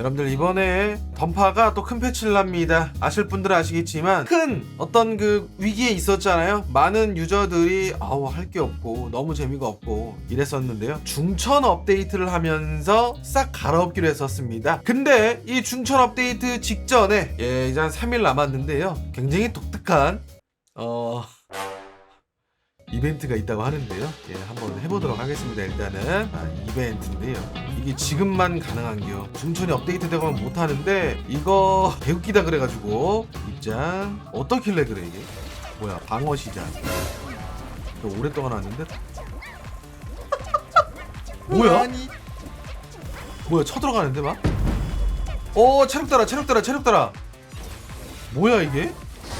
여러분들 이번에 던파가 또 큰 패치를 합니다. 아실 분들은 아시겠지만 큰 어떤 그 위기에 있었잖아요. 많은 유저들이 아우 할 게 없고 너무 재미가 없고 이랬었는데요. 중천 업데이트를 하면서 싹 갈아엎기로 했었습니다. 근데 이 중천 업데이트 직전에 예 이제 한 3일 남았는데요. 굉장히 독특한 어 이벤트가 있다고 하는데요. 예, 한번 해보도록 하겠습니다. 일단은 아, 이벤트인데요. 이게 지금만 가능한겨. 중천이 업데이트되고 못 하는데 이거 개웃기다 그래가지고 입장 어떻길래 그래 이게? 뭐야 방어 시작. 이거 오랫동안 왔는데 뭐야? 뭐야 쳐들어가는데 막? 어 체력 따라 체력 따라 체력 따라. 뭐야 이게?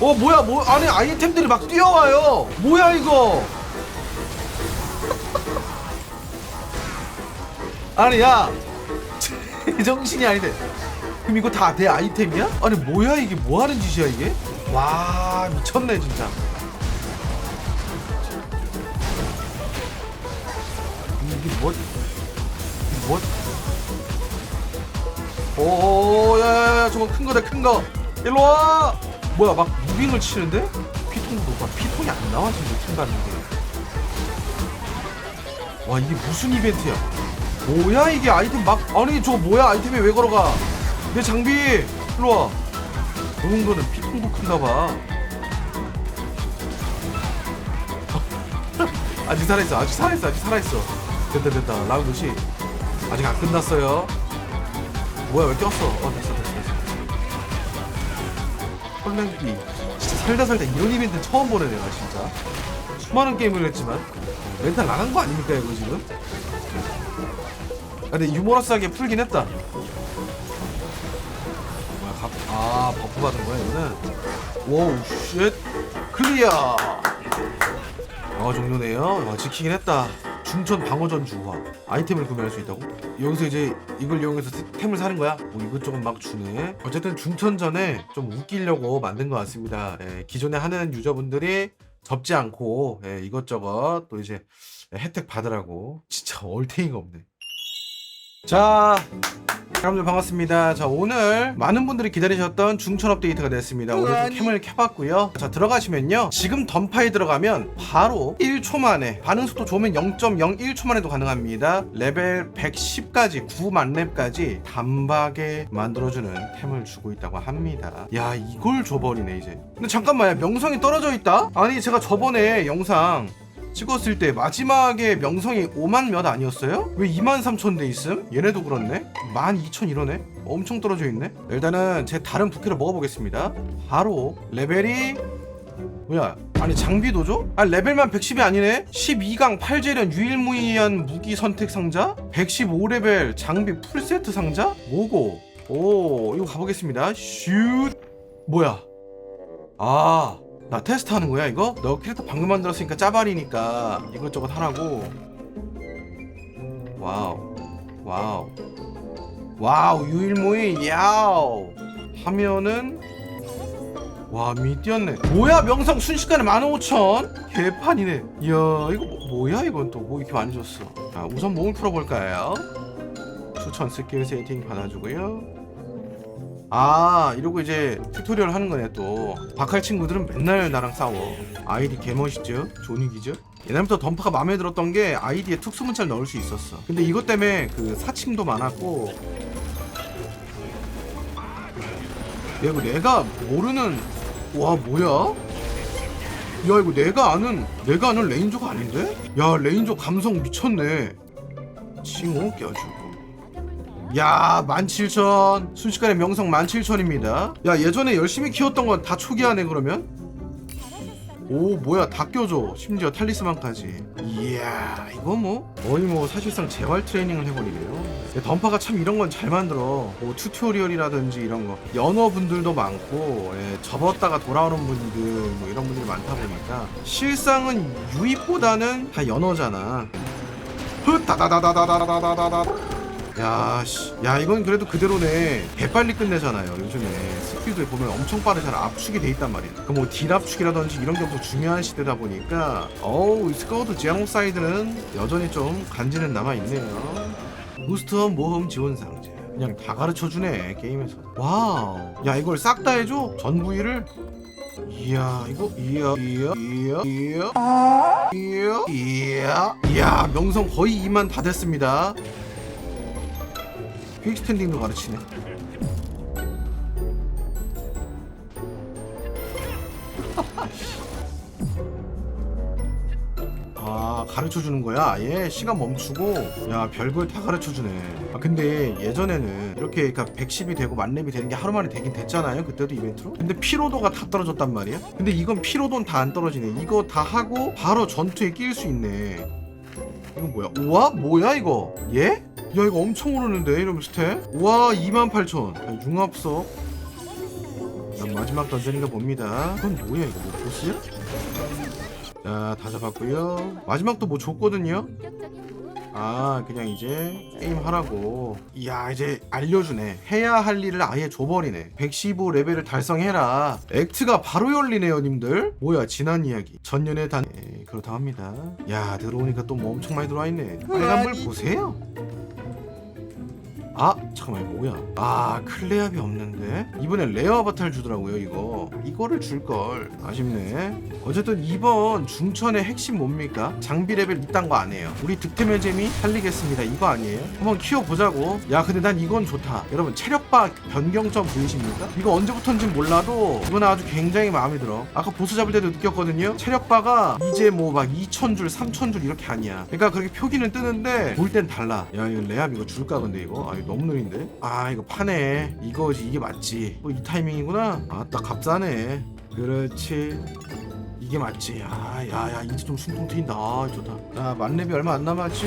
어 뭐야 뭐 아니 아이템들이 막 뛰어와요. 뭐야 이거? 아니 야. 제정신이 아닌데 그럼 이거 다 내 아이템이야? 아니 뭐야 이게 뭐 하는 짓이야 이게? 와 미쳤네 진짜. 이게 뭐 뭐? 오야야야 저거 큰 거다 큰거. 일로 와. 뭐야 막 무빙을 치는데 피통도 봐 피통이 안 나와 지금 팀 갔는데 와 이게 무슨 이벤트야? 뭐야 이게 아이템 막 아니 저거 뭐야 아이템이 왜 걸어가? 내 장비 일로 와. 저 정도는 피통도 큰가 봐. 아직 살아있어 아직 살아있어 아직 살아있어. 됐다 됐다. 라운드 시. 아직 안 끝났어요. 뭐야 왜 꼈어? 어 됐어 됐어 됐어. 헐랭기 살다 살다 이런 이벤트 처음 보네 내가 진짜. 수많은 게임을 했지만. 멘탈 나간 거 아닙니까 이거 지금? 아, 근데 유머러스하게 풀긴 했다. 뭐야 갑... 아 버프 받은 거야 이거는? 워우 쉣. 클리어. 어 종료네요. 와 지키긴 했다 중천 방어전 주화. 아이템을 구매할 수 있다고? 여기서 이제 이걸 이용해서 태- 템을 사는 거야? 뭐 이것저것 막 주네. 어쨌든 중천전에 좀 웃기려고 만든 것 같습니다. 예, 기존에 하는 유저분들이 접지 않고 예, 이것저것 또 이제 혜택 받으라고. 진짜 얼탱이가 없네 자 여러분들 반갑습니다. 자 오늘 많은 분들이 기다리셨던 중천 업데이트가 됐습니다. 오늘 좀 캠을 켜봤고요. 자 들어가시면요. 지금 던파에 들어가면 바로 1초 만에 반응 속도 좋으면 0.01초 만에도 가능합니다. 레벨 110까지 9만 렙까지 단박에 만들어주는 템을 주고 있다고 합니다. 야 이걸 줘버리네 이제. 근데 잠깐만요. 명성이 떨어져 있다? 아니 제가 저번에 영상 찍었을 때 마지막에 명성이 5만 몇 아니었어요? 왜 2만 3천 돼 있음? 얘네도 그렇네? 1만 2천 이러네? 엄청 떨어져 있네? 일단은 제 다른 부캐를 먹어보겠습니다 바로 레벨이 뭐야 아니 장비도 줘? 아 레벨만 110이 아니네? 12강 8재련 유일무이한 무기 선택 상자? 115레벨 장비 풀세트 상자? 뭐고? 오 이거 가보겠습니다 슛 뭐야 아 나 테스트 하는 거야 이거? 너 캐릭터 방금 만들었으니까 짜발이니까 이것저것 하라고. 와우. 와우. 와우 유일모이 야우 하면은 와 미뛰었네. 뭐야 명성 순식간에 15,000 개판이네. 이야 이거 뭐, 뭐야 이건 또. 뭐 이렇게 많이 줬어. 자 우선 몸을 풀어볼까요? 추천 스킬 세팅 받아주고요 아 이러고 이제 튜토리얼 하는 거네 또. 박할 친구들은 맨날 나랑 싸워. 아이디 개멋있죠? 존익이죠? 옛날부터 던파가 마음에 들었던 게 아이디에 특수문자를 넣을 수 있었어. 근데 이것 때문에 그 사칭도 많았고. 야 이거 내가 모르는 와 뭐야? 야 이거 내가 아는 내가 아는 레인저가 아닌데? 야 레인저 감성 미쳤네. 칭호 껴주고 야 17,000 순식간에 명성 17,000입니다. 야 예전에 열심히 키웠던 건 다 초기화네 그러면? 오 뭐야 다 껴줘. 심지어 탈리스만까지. 이야 이거 뭐? 거의 뭐 사실상 재활 트레이닝을 해버리네요. 야, 던파가 참 이런 건 잘 만들어. 뭐 튜토리얼이라든지 이런 거. 연어 분들도 많고 예, 접었다가 돌아오는 분들 뭐 이런 분들이 많다 보니까 실상은 유입보다는 다 연어잖아. 흩다다다다다다다다다다 야, 씨. 야, 이건 그래도 그대로네. 개 빨리 끝내잖아요, 요즘에. 스피드에 보면 엄청 빠르잖아. 압축이 돼 있단 말이야. 그럼 뭐, 딜 압축이라든지 이런 게 엄청 중요한 시대다 보니까, 어우, 이 스카우트 제노사이드는 여전히 좀 간지는 남아있네요. 부스트업 모험 지원 상자. 그냥 다 가르쳐 주네 게임에서 와우 야 이걸 싹 다 해줘 전 부위를 이야 이거 이야 이야 이야 이야 이야 이야 이야 명성 거의 2만 다 됐습니다 퀵 스탠딩도 가르치네. 아 가르쳐 주는 거야? 아예 시간 멈추고. 야 별걸 다 가르쳐 주네. 아 근데 예전에는 이렇게 그러니까 110이 되고 만렙이 되는 게 하루 만에 되긴 됐잖아요 그때도 이벤트로. 근데 피로도가 다 떨어졌단 말이야? 근데 이건 피로도는 다 안 떨어지네. 이거 다 하고 바로 전투에 낄수 있네 이건 뭐야 우와 뭐야 이거 예? 야 이거 엄청 오르는데 이러면 스탯 우와 28,000 융합석 난 마지막 던전인 가 봅니다 이건 뭐야 이거 뭐 보스야? 자, 다 잡았고요. 마지막 또뭐 줬거든요. 아, 그냥 이제 게임 하라고. 이야, 이제 알려주네. 해야 할 일을 아예 줘버리네. 115 레벨을 달성해라. 액트가 바로 열리네요, 님들. 뭐야, 지난 이야기. 전년에 단. 에이, 그렇다 합니다. 야, 들어오니까 또 뭐 엄청 많이 들어와 있네. 빨간불 보세요. 아 잠깐만 이거 뭐야? 아 클레압이 없는데? 이번엔 레어 아바타를 주더라고요 이거. 이거를 줄걸. 아쉽네. 어쨌든 이번 중천의 핵심 뭡니까? 장비 레벨 이딴 거 아니에요. 우리 득템의 재미 살리겠습니다. 이거 아니에요? 한번 키워보자고. 야 근데 난 이건 좋다. 여러분 체력바 변경점 보이십니까? 이거 언제부턴지 몰라도 이건 아주 굉장히 마음에 들어. 아까 보스 잡을 때도 느꼈거든요. 체력바가 이제 뭐 막 2,000줄 3,000줄 이렇게 아니야. 그러니까 그렇게 표기는 뜨는데 볼 땐 달라. 야 이거 레압 이거 줄까 근데 이거? 아 이거 너무 느린데? 아 이거 파네. 이거지 이게 맞지. 뭐이 타이밍이구나. 아딱 값싸네. 그렇지. 이게 맞지. 아야야 이제 좀 숨통 트인다. 아 좋다. 자 만렙이 얼마 안 남았죠?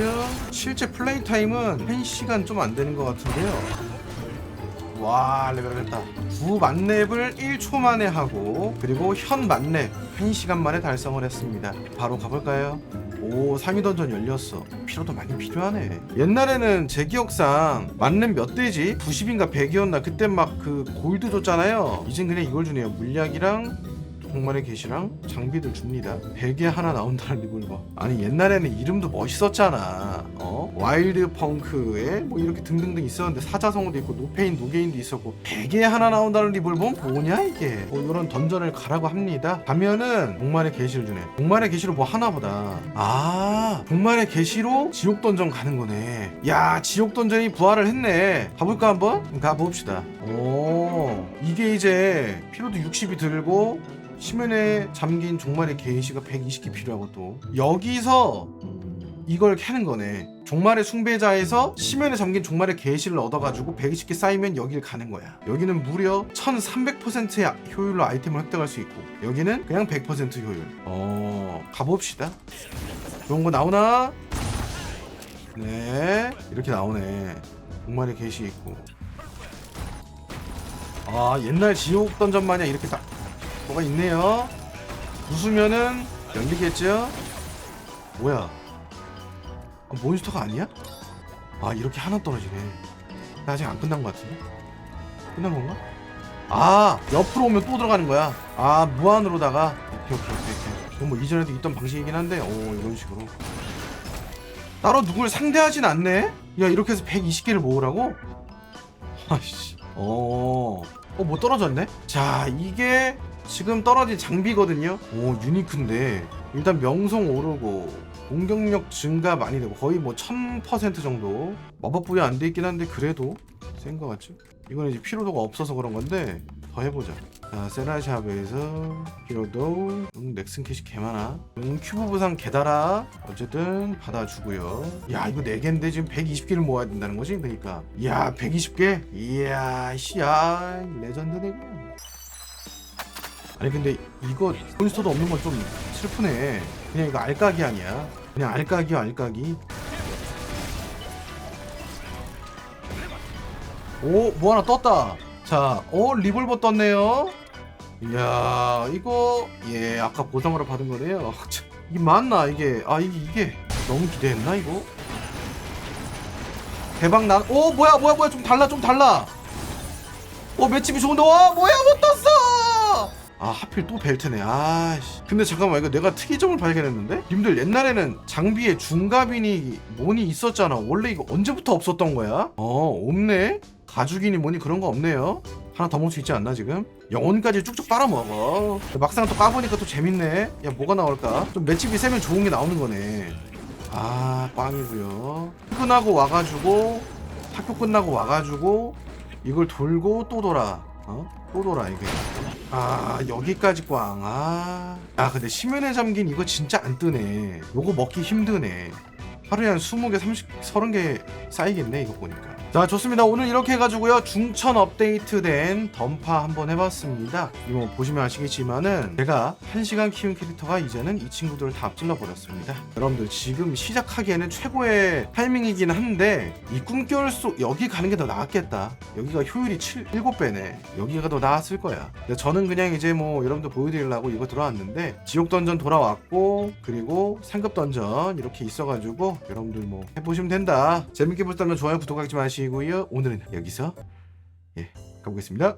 실제 플레이 타임은 1시간 좀 안 되는 것 같은데요. 와 레벨 됐다. 두 만렙을 1초 만에 하고 그리고 현 만렙 1시간 만에 달성을 했습니다. 바로 가볼까요? 오 3위 던전 열렸어. 피로도 많이 필요하네. 옛날에는 제 기억상 만렙 몇 대지? 90인가 100이었나? 그때 막 그 골드 줬잖아요. 이젠 그냥 이걸 주네요. 물약이랑 정말의 계시랑 장비들 줍니다. 베개 하나 나온다는 리볼버. 아니 옛날에는 이름도 멋있었잖아. 어? 와일드 펑크에 뭐 이렇게 등등등 있었는데 사자성어도 있고 노페인 노게인도 있었고 베개 하나 나온다는 리볼버는 뭐냐 이게? 뭐 이런 던전을 가라고 합니다. 가면은 복만의 계시를 주네. 복만의 계시로 뭐 하나보다. 아 복만의 계시로 지옥 던전 가는 거네. 야 지옥 던전이 부활을 했네. 가볼까 한번? 가봅시다. 오 이게 이제 피로도 60이 들고 심연에 잠긴 종말의 개시가 120개 필요하고 또 여기서 이걸 캐는 거네. 종말의 숭배자에서 심연에 잠긴 종말의 개시를 얻어가지고 120개 쌓이면 여기를 가는 거야. 여기는 무려 1300%의 효율로 아이템을 획득할 수 있고 여기는 그냥 100% 효율. 어 가봅시다. 좋은 거 나오나? 네 이렇게 나오네. 종말의 개시 있고. 아 옛날 지옥 던전 마냥 이렇게 딱 뭐가 있네요. 웃으면은 열리겠죠? 뭐야? 아, 몬스터가 아니야? 아 이렇게 하나 떨어지네. 나 아직 안 끝난 것 같은데? 끝난 건가? 아 옆으로 오면 또 들어가는 거야. 아 무한으로다가 오케이 오케이 오케이. 이건 뭐 이전에도 있던 방식이긴 한데 오 이런 식으로. 따로 누굴 상대하진 않네? 야 이렇게 해서 120개를 모으라고? 아씨. 어. 어, 뭐 떨어졌네? 자, 이게 지금 떨어진 장비거든요. 오, 유니크인데 일단 명성 오르고 공격력 증가 많이 되고 거의 뭐 1000% 정도 마법 부여 안 돼 있긴 한데 그래도 센 거 같죠? 이거는 이제 피로도가 없어서 그런 건데 더 해보자. 자, 세라샵에서 피로도 음, 넥슨 캐시 개 많아. 음, 큐브 부상 개달아. 어쨌든 받아주고요. 야, 이거 4개인데 지금 120개를 모아야 된다는 거지? 그러니까. 야, 120개? 이야, 씨야, 레전드네 그냥. 아니 근데 이거 몬스터도 없는 건 좀 슬프네. 그냥 이거 알까기 아니야. 그냥 알까기야 알까기. 오, 뭐 하나 떴다. 자, 어, 리볼버 떴네요. 이야, 이거, 예, 아까 보상으로 받은 거네요. 참, 이게 맞나, 이게. 아, 이게, 이게. 너무 기대했나, 이거? 대박 난, 오, 뭐야, 뭐야, 뭐야, 좀 달라, 좀 달라. 오, 맷집이 좋은데, 와, 뭐야, 못 떴어! 아, 하필 또 벨트네. 아씨. 근데 잠깐만, 이거 내가 특이점을 발견했는데? 님들 옛날에는 장비에 중갑인이 뭐니 있었잖아. 원래 이거 언제부터 없었던 거야? 어, 없네? 가죽이니 뭐니 그런 거 없네요 하나 더 먹을 수 있지 않나 지금? 영혼까지 쭉쭉 빨아먹어 막상 또 까보니까 또 재밌네 야 뭐가 나올까? 좀 맷집이 세면 좋은 게 나오는 거네 아 꽝이고요 끝나고 와가지고 학교 끝나고 와가지고 이걸 돌고 또 돌아 어? 또 돌아 이게. 아 여기까지 꽝. 아. 야 근데 심연에 잠긴 이거 진짜 안 뜨네. 요거 먹기 힘드네. 하루에 한 20개 30 30개 쌓이겠네 이거 보니까 자 좋습니다. 오늘 이렇게 해가지고요 중천 업데이트된 던파 한번 해봤습니다. 이거 보시면 아시겠지만은 제가 1시간 키운 캐릭터가 이제는 이 친구들을 다 앞질러 버렸습니다. 여러분들 지금 시작하기에는 최고의 타이밍이긴 한데 이 꿈결 속 여기 가는 게 더 나았겠다. 여기가 효율이 7, 7배네. 여기가 더 나았을 거야. 근데 저는 그냥 이제 뭐 여러분들 보여드리려고 이거 들어왔는데 지옥 던전 돌아왔고 그리고 상급 던전 이렇게 있어가지고 여러분들 뭐 해보시면 된다. 재밌게 보셨다면 좋아요 구독하지 마시 고요. 오늘은 여기서 예 가보겠습니다